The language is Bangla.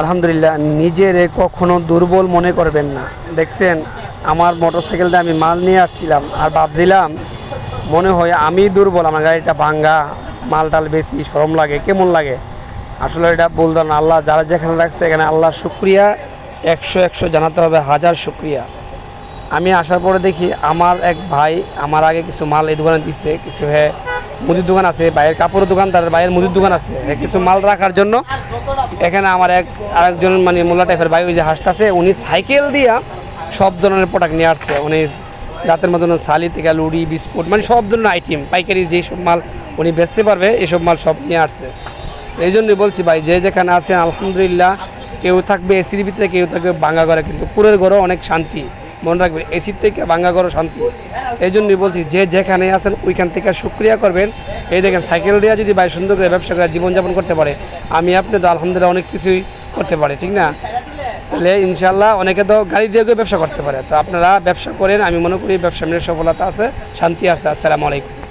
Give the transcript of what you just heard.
আলহামদুলিল্লাহ, নিজেরে কখনো দুর্বল মনে করবেন না। দেখছেন, আমার মোটরসাইকেলটা আমি মাল নিয়ে আসছিলাম আর ভাবছিলাম, মনে হয় আমি দুর্বল, আমার গাড়িটা ভাঙ্গা মাল টাল বেশি সরম লাগে, কেমন লাগে? আসলে এটা বলতো না আল্লাহ যারা যেখানে রাখছে এখানে আল্লাহ শুক্রিয়া, একশো একশো জানাতে হবে, হাজার শুক্রিয়া। আমি আসার পরে দেখি, আমার এক ভাই আমার আগে কিছু মাল এই দোকানে দিছে, কিছু হ্যাঁ মুদির দোকান আছে বাইরের কাপড়ের দোকান, তার বাইরের মুদির দোকান আছে। কিছু মাল রাখার জন্য এখানে আমার এক, আরেকজন মানে মোল্লা টাইপের ভাই ওই যে হাসতেছে, উনি সাইকেল দিয়া সব ধরনের প্রোডাক্ট নিয়ে আসছে। উনি রাতের মতন সালি থেকে লুড়ি, বিস্কুট মানে সব ধরনের আইটেম পাইকারি যেই সব মাল উনি বেচতে পারবে, এসব মাল সব নিয়ে আসছে। এই জন্যই বলছি ভাই, যে যেখানে আছেন, আলহামদুলিল্লাহ, কেউ থাকবে এসির ভিতরে, কেউ থাকবে বাঙ্গা ঘরে, কিন্তু পুরের ঘরেও অনেক শান্তি। মনে রাখবেন এসির থেকে বাঙ্গা ঘরও শান্তি। এই জন্যই বলছি, যে যেখানে আছেন ওইখান থেকে সুক্রিয়া করবেন। এই দেখেন, সাইকেল দিয়ে যদি ভাই সুন্দর করে ব্যবসা করে জীবনযাপন করতে পারে, আমি আপনি তো আলহামদুলিল্লাহ অনেক কিছুই করতে পারে, ঠিক না? তাহলে ইনশাল্লাহ অনেকে তো গাড়ি দিয়ে ব্যবসা করতে পারে। তো আপনারা ব্যবসা করেন, আমি মনে করি ব্যবসা নিয়ে সফলতা আছে, শান্তি আছে। আসসালামু আলাইকুম।